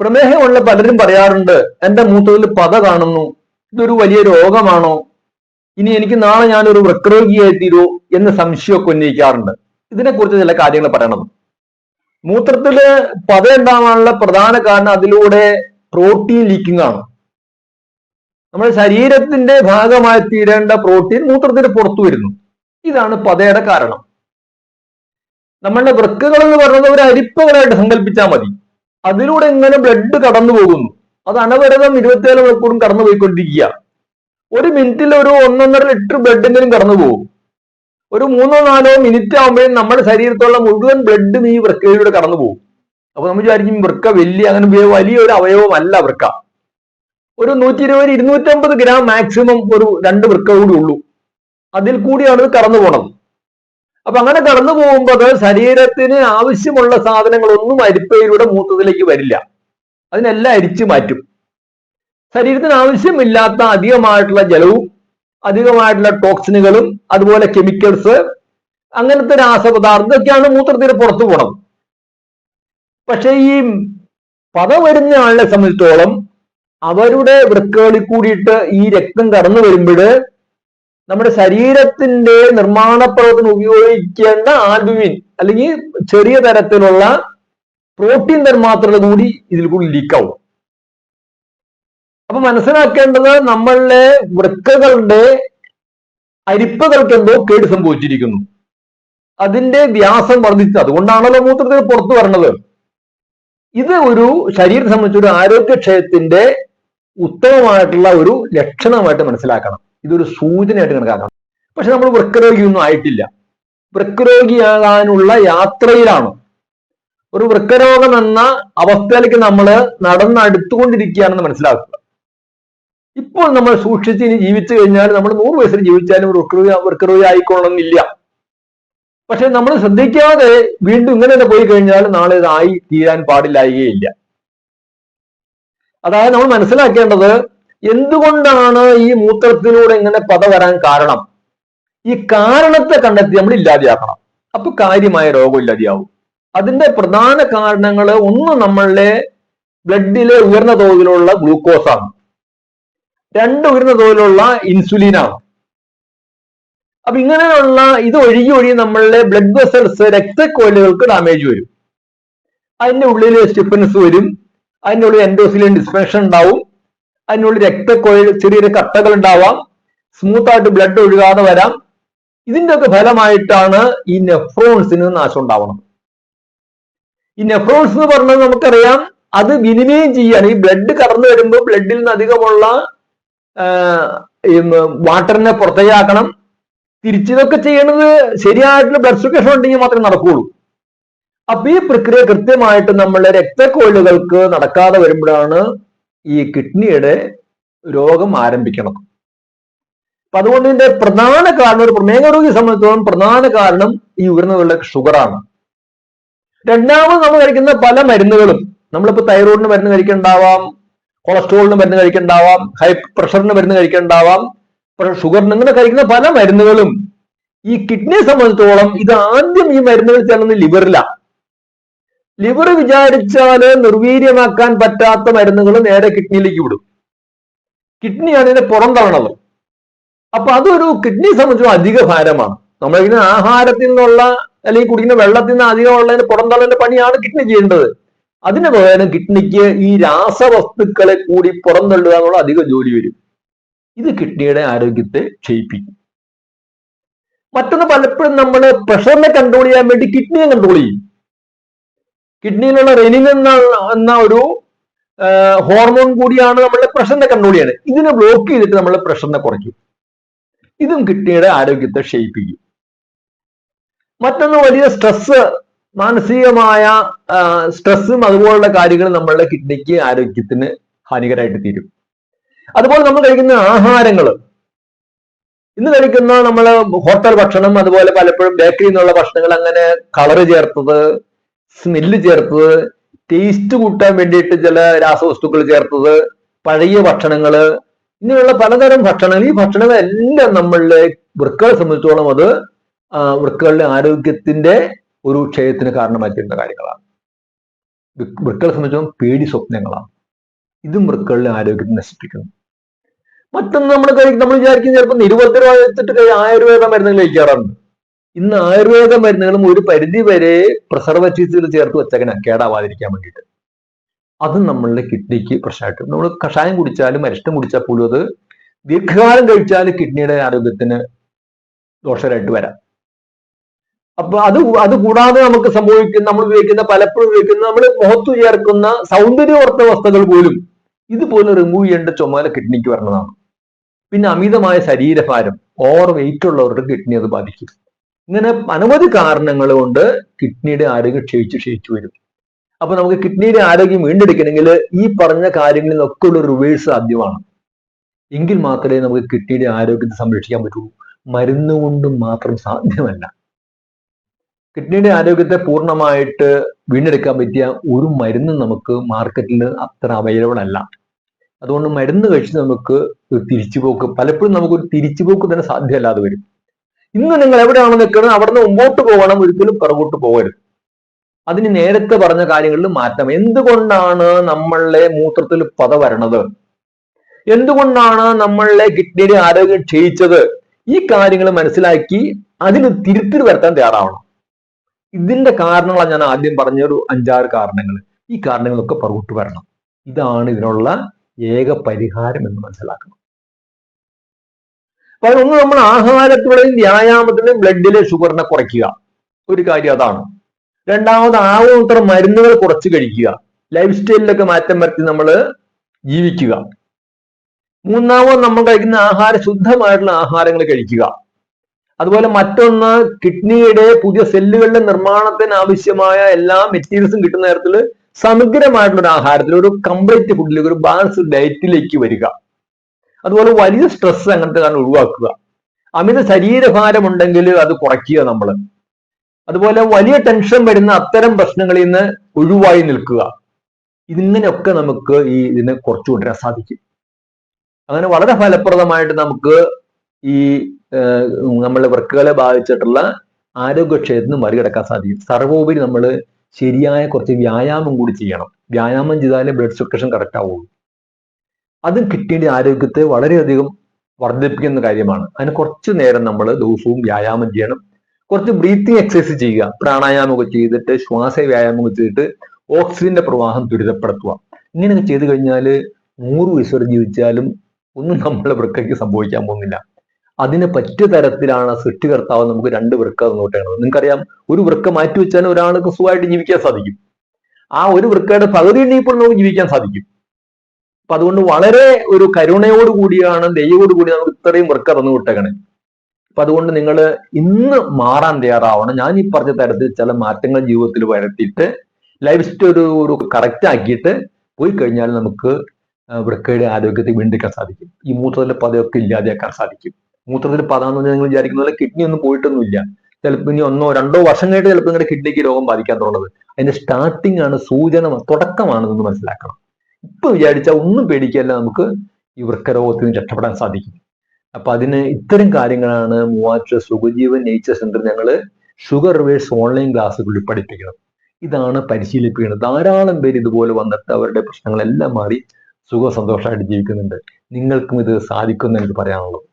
പ്രമേഹമുള്ള പലരും പറയാറുണ്ട് എന്റെ മൂത്രത്തിൽ പത കാണുന്നു ഇതൊരു വലിയ രോഗമാണോ? ഇനി എനിക്ക് നാളെ ഞാനൊരു വൃക്കരോഗിയായി തീരൂ എന്ന സംശയമൊക്കെ ഉന്നയിക്കാറുണ്ട്. ഇതിനെക്കുറിച്ച് ചില കാര്യങ്ങൾ പറയണം. മൂത്രത്തിൽ പത ഉണ്ടാവാനുള്ള പ്രധാന കാരണം അതിലൂടെ പ്രോട്ടീൻ ലീക്കിംഗ് ആണ്. നമ്മുടെ ശരീരത്തിന്റെ ഭാഗമായി തീരേണ്ട പ്രോട്ടീൻ മൂത്രത്തിന് പുറത്തു വരുന്നു. ഇതാണ് പതയുടെ കാരണം. നമ്മളുടെ വൃക്കകൾ എന്ന് പറയുന്നത് ഒരു അരിപ്പകളായിട്ട് സങ്കല്പിച്ചാൽ മതി. അതിലൂടെ എങ്ങനെ ബ്ലഡ് കടന്നു പോകുന്നു. അത് അനവരതം ഇരുപത്തിയേഴ് മണിക്കൂറും കടന്നു പോയിക്കൊണ്ടിരിക്കുക ഒരു മിനിറ്റിൽ ഒരു ഒന്നൊന്നര ലിറ്റർ ബ്ലഡ് എങ്കിലും കടന്നു പോകും. ഒരു മൂന്നോ നാലോ മിനിറ്റ് ആകുമ്പോഴും നമ്മുടെ ശരീരത്തുള്ള മുഴുവൻ ബ്ലഡും ഈ വൃക്കയിലൂടെ കടന്നു പോകും. അപ്പൊ നമ്മൾ വിചാരിക്കും വൃക്ക വലിയ അങ്ങനെ വലിയ- വലിയൊരു അവയവമല്ല വൃക്ക. ഒരു നൂറ്റി ഇരുപത് ഇരുന്നൂറ്റമ്പത് ഗ്രാം മാക്സിമം ഒരു രണ്ട് വൃക്ക കൂടി ഉള്ളൂ. അതിൽ കൂടിയാണ് കടന്നു പോണത്. അപ്പൊ അങ്ങനെ കടന്നു പോകുമ്പോൾ ശരീരത്തിന് ആവശ്യമുള്ള സാധനങ്ങളൊന്നും അരിപ്പയിലൂടെ മൂത്രത്തിലേക്ക് വരില്ല. അതിനെല്ലാം അരിച്ചു മാറ്റും. ശരീരത്തിന് ആവശ്യമില്ലാത്ത അധികമായിട്ടുള്ള ജലവും അധികമായിട്ടുള്ള ടോക്സിനുകളും അതുപോലെ കെമിക്കൽസ് അങ്ങനത്തെ രാസപദാർത്ഥം ഇതൊക്കെയാണ് മൂത്രത്തിന് പുറത്തു പോണത്. പക്ഷെ ഈ പത വരുന്ന ആളിനെ സംബന്ധിച്ചിടത്തോളം അവരുടെ വൃക്കകളിൽ കൂടിയിട്ട് ഈ രക്തം കടന്നു വരുമ്പോൾ നമ്മുടെ ശരീരത്തിന്റെ നിർമ്മാണ പ്രവർത്തനം ഉപയോഗിക്കേണ്ട ആൽബുമിൻ അല്ലെങ്കിൽ ചെറിയ തരത്തിലുള്ള പ്രോട്ടീൻ തന്മാത്രകൾ കൂടി ഇതിൽ കൂടി ലീക്കാവും അപ്പൊ മനസ്സിലാക്കേണ്ടത് നമ്മളുടെ വൃക്കകളുടെ അരിപ്പകൾക്ക് എന്തോ കേട് സംഭവിച്ചിരിക്കുന്നു. അതിന്റെ വ്യാസം വർദ്ധിച്ചു. അതുകൊണ്ടാണല്ലോ മൂത്രത്തിൽ പുറത്തു വരണത്. ഇത് ഒരു ശരീരം സംബന്ധിച്ചൊരു ആരോഗ്യക്ഷയത്തിന്റെ ഉത്തമമായിട്ടുള്ള ഒരു ലക്ഷണമായിട്ട് മനസ്സിലാക്കണം. ഇതൊരു സൂചനയായിട്ട് കണക്കാക്കണം പക്ഷെ നമ്മൾ വൃക്കരോഗിയൊന്നും ആയിട്ടില്ല. വൃക്കരോഗിയാകാനുള്ള യാത്രയിലാണ്. ഒരു വൃക്കരോഗം എന്ന അവസ്ഥയിലേക്ക് നമ്മൾ നടന്നടുത്തുകൊണ്ടിരിക്കുകയാണെന്ന് മനസ്സിലാക്കുക. ഇപ്പോൾ നമ്മൾ സൂക്ഷിച്ച് ഇനി ജീവിച്ചു കഴിഞ്ഞാൽ നമ്മൾ നൂറ് വയസ്സിൽ ജീവിച്ചാലും വൃക്കരോഗി വൃക്കരോഗി ആയിക്കൊള്ളണമെന്നില്ല. പക്ഷെ നമ്മൾ ശ്രദ്ധിക്കാതെ വീണ്ടും ഇങ്ങനെ തന്നെ പോയി കഴിഞ്ഞാൽ നാളെ ഇതായി തീരാൻ പാടില്ലായികയില്ല. അതായത് നമ്മൾ മനസ്സിലാക്കേണ്ടത് എന്തുകൊണ്ടാണ് ഈ മൂത്രത്തിലൂടെ ഇങ്ങനെ പത വരാൻ കാരണം? ഈ കാരണത്തെ കണ്ടെത്തി നമ്മൾ ഇല്ലാതെയാക്കണം. അപ്പൊ കാര്യമായ രോഗം ഇല്ലാതെയാവും. അതിന്റെ പ്രധാന കാരണങ്ങൾ ഒന്ന് നമ്മളുടെ ബ്ലഡിലെ ഉയർന്ന തോതിലുള്ള ഗ്ലൂക്കോസ് ആണ് രണ്ട് ഉയർന്ന തോതിലുള്ള ഇൻസുലിനാണ്. അപ്പൊ ഇങ്ങനെയുള്ള ഇത് ഒഴുകി ഒഴുകി നമ്മളുടെ ബ്ലഡ് വെസൽസ് രക്തക്കോയിലുകൾക്ക് ഡാമേജ് വരും. അതിന്റെ ഉള്ളിൽ സ്റ്റിഫനസ് വരും. അതിന്റെ ഉള്ളിൽ എൻഡോസിലിൻ ഡിസ്പെൻഷൻ ഉണ്ടാവും. അതിനുള്ളിൽ രക്തക്കൊഴൽ ചെറിയ കട്ടകൾ ഉണ്ടാവാം. സ്മൂത്ത് ആയിട്ട് ബ്ലഡ് ഒഴുകാതെ വരാം. ഇതിന്റെ ഒക്കെ ഫലമായിട്ടാണ് ഈ നെഫ്രോൺസിന് നാശം ഉണ്ടാവണം ഈ നെഫ്രോൺസ് എന്ന് പറഞ്ഞത് നമുക്കറിയാം അത് വിനിമയം ചെയ്യാണ്. ഈ ബ്ലഡ് കടന്നു വരുമ്പോൾ ബ്ലഡിൽ നിന്ന് അധികമുള്ള വാട്ടറിനെ പുറത്തേക്കാക്കണം. തിരിച്ചതൊക്കെ ചെയ്യണത് ശരിയായിട്ടുള്ള ബ്ലഡ് സർക്കുലേഷൻ ഉണ്ടെങ്കിൽ മാത്രമേ നടക്കുകയുള്ളൂ അപ്പൊ ഈ പ്രക്രിയ കൃത്യമായിട്ട് നമ്മളെ രക്തക്കോയിലുകൾക്ക് നടക്കാതെ വരുമ്പോഴാണ് ഈ കിഡ്നിയുടെ രോഗം ആരംഭിക്കണം. അപ്പൊ അതുകൊണ്ട് ഇതിന്റെ പ്രധാന കാരണം ഒരു പ്രമേഹ രോഗിയെ സംബന്ധിച്ചിടത്തോളം പ്രധാന കാരണം ഈ ഉയർന്നതുള്ള ഷുഗറാണ്. രണ്ടാമത് നമ്മൾ കഴിക്കുന്ന പല മരുന്നുകളും നമ്മളിപ്പോ തൈറോയിഡിന് മരുന്ന് കഴിക്കണ്ടാവാം കൊളസ്ട്രോളിന് മരുന്ന് കഴിക്കണ്ടാവാം ഹൈ പ്രഷറിന് മരുന്ന് കഴിക്കണ്ടാവാം ഷുഗറിന് ഇങ്ങനെ കഴിക്കുന്ന പല മരുന്നുകളും ഈ കിഡ്നിയെ സംബന്ധിച്ചിടത്തോളം ഇത് ആദ്യം ഈ മരുന്നുകൾ ചെല്ലുന്നത് ലിവറിലാണ് ലിവർ വിചാരിച്ചാൽ നിർവീര്യമാക്കാൻ പറ്റാത്ത മരുന്നുകൾ നേരെ കിഡ്നിയിലേക്ക് വിടും. കിഡ്നിയാണ് ഇതിന്റെ പുറം തള്ളണത് അപ്പൊ അതൊരു കിഡ്നി സംബന്ധിച്ചും അധിക ഭാരമാണ്. നമ്മളിങ്ങനെ ആഹാരത്തിൽ നിന്നുള്ള അല്ലെങ്കിൽ കുടിക്കുന്ന വെള്ളത്തിൽ നിന്ന് അധികമുള്ളതിന് പുറന്തള്ളലിന്റെ പണിയാണ് കിഡ്നി ചെയ്യേണ്ടത്. അതിന് പകരം കിഡ്നിക്ക് ഈ രാസവസ്തുക്കളെ കൂടി പുറന്തള്ളുക എന്നുള്ള അധിക ജോലി വരും. ഇത് കിഡ്നിയുടെ ആരോഗ്യത്തെ ക്ഷയിപ്പിക്കും. മറ്റൊന്ന് പലപ്പോഴും നമ്മൾ പ്രഷറിനെ കൺട്രോൾ ചെയ്യാൻ വേണ്ടി കിഡ്നിയെ കൺട്രോൾ ചെയ്യും. കിഡ്നിയിലുള്ള റെനിൻ എന്ന എന്ന ഒരു ഹോർമോൺ കൂടിയാണ് നമ്മളുടെ പ്രഷറിനെ കൺട്രോൾ ചെയ്യുന്നത് ഇതിനെ ബ്ലോക്ക് ചെയ്തിട്ട് നമ്മൾ പ്രഷറിനെ കുറയ്ക്കും. ഇതും കിഡ്നിയുടെ ആരോഗ്യത്തെ ക്ഷയിപ്പിക്കും. മറ്റൊന്ന് വലിയ സ്ട്രെസ് മാനസികമായ സ്ട്രെസ്സും അതുപോലുള്ള കാര്യങ്ങളും നമ്മളുടെ കിഡ്നിക്ക് ആരോഗ്യത്തിന് ഹാനികരമായിട്ട് തീരും. അതുപോലെ നമ്മൾ കഴിക്കുന്ന ആഹാരങ്ങൾ. ഇന്ന് കഴിക്കുന്ന നമ്മൾ ഹോട്ടൽ ഭക്ഷണം അതുപോലെ പലപ്പോഴും ബേക്കറിയിൽ നിന്നുള്ള ഭക്ഷണങ്ങൾ അങ്ങനെ കളറ് ചേർത്തത് സ്മെല്ല് ചേർത്തത് ടേസ്റ്റ് കൂട്ടാൻ വേണ്ടിയിട്ട് ചില രാസവസ്തുക്കൾ ചേർത്തത് പഴയ ഭക്ഷണങ്ങൾ ഇങ്ങനെയുള്ള പലതരം ഭക്ഷണങ്ങൾ. ഈ ഭക്ഷണങ്ങളെല്ലാം നമ്മളുടെ വൃക്കകളെ സംബന്ധിച്ചോളം അത് വൃക്കകളുടെ ആരോഗ്യത്തിന്റെ ഒരു ക്ഷയത്തിന് കാരണമായിത്തീരുന്ന കാര്യങ്ങളാണ്. വൃക്കകളെ സംബന്ധിച്ചോളം പേടി സ്വപ്നങ്ങളാണ്. ഇതും വൃക്കകളുടെ ആരോഗ്യത്തെ നശിപ്പിക്കുന്നു. മറ്റൊന്ന് നമ്മൾ നമ്മൾ വിചാരിക്കും ചിലപ്പോൾ നിരുപദ്രവ വെച്ചിട്ട് കഴി- ആയുർവേദ മരുന്നുകൾ കഴിക്കാറുണ്ട്. ഇന്ന് ആയുർവേദ മരുന്നുകളും ഒരു പരിധി വരെ പ്രിസർവേറ്റീവ്സിൽ ചേർത്ത് വെച്ചേക്കണ. കേടാവാതിരിക്കാൻ വേണ്ടിയിട്ട്. അത് നമ്മളുടെ കിഡ്നിക്ക് പ്രശ്നമായിട്ട്. നമ്മൾ കഷായം കുടിച്ചാലും അരിഷ്ടം കുടിച്ചാൽ പോലും അത് ദീർഘകാലം കഴിച്ചാൽ കിഡ്നിയുടെ ആരോഗ്യത്തിന് ദോഷകരമായിട്ട് വരാം. അപ്പൊ അത് അത് കൂടാതെ നമുക്ക് സംഭവിക്കുന്ന നമ്മൾ ഉപയോഗിക്കുന്ന പലപ്പോഴും ഉപയോഗിക്കുന്ന നമ്മൾ മുഖത്ത് ചേർക്കുന്ന സൗന്ദര്യവർത്ത വസ്തുക്കൾ പോലും ഇതുപോലെ റിമൂവ് ചെയ്യേണ്ട ചുമല കിഡ്നിക്ക് വരണതാണ്. പിന്നെ അമിതമായ ശരീരഭാരം ഓവർ വെയിറ്റ് ഉള്ളവരുടെ കിഡ്നി അത് ബാധിക്കും. ഇങ്ങനെ അനവധി കാരണങ്ങൾ കൊണ്ട് കിഡ്നിയുടെ ആരോഗ്യം ക്ഷയിച്ചു ക്ഷയിച്ചു വരും. അപ്പൊ നമുക്ക് കിഡ്നിയുടെ ആരോഗ്യം വീണ്ടെടുക്കണമെങ്കിൽ ഈ പറഞ്ഞ കാര്യങ്ങളിൽ നിന്നൊക്കെ ഉള്ള റിവേഴ്സ് സാധ്യമാണ്. എങ്കിൽ മാത്രമേ നമുക്ക് കിഡ്നിയുടെ ആരോഗ്യത്തെ സംരക്ഷിക്കാൻ പറ്റുള്ളൂ മരുന്ന് കൊണ്ട് മാത്രം സാധ്യമല്ല. കിഡ്നിയുടെ ആരോഗ്യത്തെ പൂർണമായിട്ട് വീണ്ടെടുക്കാൻ പറ്റിയ ഒരു മരുന്നും നമുക്ക് മാർക്കറ്റിൽ അത്ര അവൈലബിൾ അല്ല. അതുകൊണ്ട് മരുന്ന് കഴിച്ച് നമുക്ക് തിരിച്ചുപോക്ക് പലപ്പോഴും നമുക്ക് ഒരു തിരിച്ചുപോക്ക് തന്നെ സാധ്യമല്ലാതെ വരും. ഇന്ന് നിങ്ങൾ എവിടെയാണ് നിൽക്കുന്നത് അവിടുന്ന് മുമ്പോട്ട് പോകണം ഒരിക്കലും പിറകോട്ട് പോകരുത്. അതിന് നേരത്തെ പറഞ്ഞ കാര്യങ്ങളിൽ മാറ്റം. എന്തുകൊണ്ടാണ് നമ്മളുടെ മൂത്രത്തിൽ പത വരണത്? എന്തുകൊണ്ടാണ് നമ്മളുടെ കിഡ്നിയുടെ ആരോഗ്യം ക്ഷയിച്ചത്? ഈ കാര്യങ്ങൾ മനസ്സിലാക്കി അതിന് തിരുത്തിൽ വരുത്താൻ തയ്യാറാവണം. ഇതിന്റെ കാരണങ്ങളാണ് ഞാൻ ആദ്യം പറഞ്ഞ ഒരു അഞ്ചാറ് കാരണങ്ങൾ. ഈ കാരണങ്ങളൊക്കെ പുറകോട്ട് വരണം. ഇതാണ് ഇതിനുള്ള ഏക പരിഹാരം എന്ന് മനസ്സിലാക്കണം. അപ്പൊ ഒന്ന് നമ്മൾ ആഹാരത്തിലൂടെയും വ്യായാമത്തിലും ബ്ലഡിലെ ഷുഗറിനെ കുറയ്ക്കുക. ഒരു കാര്യം അതാണ്. രണ്ടാമത് ആവുന്നത്ര മരുന്നുകൾ കുറച്ച് കഴിക്കുക. ലൈഫ് സ്റ്റൈലിലൊക്കെ മാറ്റം വരുത്തി നമ്മൾ ജീവിക്കുക. മൂന്നാമത് നമ്മൾ കഴിക്കുന്ന ആഹാര ശുദ്ധമായിട്ടുള്ള ആഹാരങ്ങൾ കഴിക്കുക. അതുപോലെ മറ്റൊന്ന് കിഡ്നിയുടെ പുതിയ സെല്ലുകളുടെ നിർമ്മാണത്തിന് ആവശ്യമായ എല്ലാ മെറ്റീരിയൽസും കിട്ടുന്ന തരത്തിൽ സമഗ്രമായിട്ടുള്ള ഒരു ആഹാരത്തിൽ ഒരു കംപ്ലീറ്റ് ഫുഡിലേക്ക് ഒരു ബാലൻസ് ഡയറ്റിലേക്ക് വരിക. അതുപോലെ വലിയ സ്ട്രെസ് അങ്ങനത്തെ കാരണം ഒഴിവാക്കുക. അമിത ശരീരഭാരം ഉണ്ടെങ്കിൽ അത് കുറയ്ക്കുക നമ്മൾ അതുപോലെ വലിയ ടെൻഷൻ വരുന്ന അത്തരം പ്രശ്നങ്ങളിൽ നിന്ന് ഒഴിവായി നിൽക്കുക. ഇതിങ്ങനെയൊക്കെ നമുക്ക് ഈ ഇതിനെ കുറച്ചു കൊണ്ടുവരാൻ സാധിക്കും. അങ്ങനെ വളരെ ഫലപ്രദമായിട്ട് നമുക്ക് ഈ നമ്മളെ വൃക്കുകളെ ബാധിച്ചിട്ടുള്ള ആരോഗ്യക്ഷയത്തിന് മറികടക്കാൻ സാധിക്കും. സർവോപരി നമ്മൾ ശരിയായ കുറച്ച് വ്യായാമം കൂടി ചെയ്യണം. വ്യായാമം ചെയ്താലേ ബ്ലഡ് സർക്കുലേഷൻ കറക്റ്റ് ആവുള്ളൂ. അതും കിഡ്നിയുടെ ആരോഗ്യത്തെ വളരെയധികം വർദ്ധിപ്പിക്കുന്ന കാര്യമാണ്. അതിന് കുറച്ച് നേരം നമ്മൾ ദിവസവും വ്യായാമം ചെയ്യണം. കുറച്ച് ബ്രീത്തിങ് എക്സസൈസ് ചെയ്യുക. പ്രാണായാമൊക്കെ ചെയ്തിട്ട് ശ്വാസ വ്യായാമൊക്കെ ചെയ്തിട്ട് ഓക്സിജന്റെ പ്രവാഹം ദുരിതപ്പെടുത്തുക ഇങ്ങനെയൊക്കെ ചെയ്തു കഴിഞ്ഞാൽ നൂറ് വയസ്സ് വരെ ജീവിച്ചാലും ഒന്നും നമ്മളെ വൃക്കയ്ക്ക് സംഭവിക്കാൻ പോകുന്നില്ല. അതിന് പറ്റിയ തരത്തിലാണ് സൃഷ്ടികർത്താവ് നമുക്ക് രണ്ട് വൃക്ക നോട്ടേണത് നിങ്ങൾക്കറിയാം ഒരു വൃക്ക മാറ്റി വെച്ചാൽ ഒരാൾക്ക് സുഖമായിട്ട് ജീവിക്കാൻ സാധിക്കും. ആ ഒരു വൃക്കയുടെ പകുതി ഇപ്പോൾ നമുക്ക് ജീവിക്കാൻ സാധിക്കും. അപ്പൊ അതുകൊണ്ട് വളരെ ഒരു കരുണയോട് കൂടിയാണ് ദൈവയോട് കൂടി നമ്മൾ ഇത്രയും വൃക്ക തന്നു വിട്ടേക്കണേ. അപ്പൊ അതുകൊണ്ട് നിങ്ങൾ ഇന്ന് മാറാൻ തയ്യാറാവണം. ഞാൻ ഈ പറഞ്ഞ തരത്തിൽ ചില മാറ്റങ്ങൾ ജീവിതത്തിൽ വരുത്തിയിട്ട് ലൈഫ് സ്റ്റൈൽ ഒരു ഒരു കറക്റ്റ് ആക്കിയിട്ട് പോയി കഴിഞ്ഞാൽ നമുക്ക് വൃക്കയുടെ ആരോഗ്യത്തെ വീണ്ടെടുക്കാൻ സാധിക്കും. ഈ മൂത്രത്തിലെ പതയൊക്കെ ഇല്ലാതെയാക്കാൻ സാധിക്കും. മൂത്രത്തിൽ പതാന്ന് പറഞ്ഞാൽ നിങ്ങൾ വിചാരിക്കുന്ന പോലെ കിഡ്നി ഒന്നും പോയിട്ടൊന്നുമില്ല. ചിലപ്പോൾ ഇനി ഒന്നോ രണ്ടോ വർഷം കഴിഞ്ഞിട്ട് ചിലപ്പോൾ നിങ്ങളുടെ കിഡ്നിക്ക് രോഗം ബാധിക്കാൻ തുടങ്ങുന്നത് അതിന്റെ സ്റ്റാർട്ടിംഗ് ആണ് സൂചന തുടക്കമാണെന്ന് മനസ്സിലാക്കണം. ഇപ്പൊ വിചാരിച്ചാൽ ഒന്നും പേടിക്കല്ല നമുക്ക് ഈ വൃക്കരോഗത്തിൽ നിന്ന് രക്ഷപ്പെടാൻ സാധിക്കും. അപ്പൊ അതിന് ഇത്തരം കാര്യങ്ങളാണ് മൂവാറ്റുപുഴ സുഖജീവൻ നേച്ചർ സെന്റർ ഞങ്ങൾ ഷുഗർ റിവേഴ്സ് ഓൺലൈൻ ക്ലാസ്സുകളിൽ പഠിപ്പിക്കുന്നത് ഇതാണ് പരിശീലിപ്പിക്കുന്നത് ധാരാളം പേര് ഇതുപോലെ വന്നിട്ട് അവരുടെ പ്രശ്നങ്ങളെല്ലാം മാറി സുഖ സന്തോഷമായിട്ട് ജീവിക്കുന്നുണ്ട്. നിങ്ങൾക്കും ഇത് സാധിക്കുമെന്ന് എനിക്ക് പറയാനുള്ളത്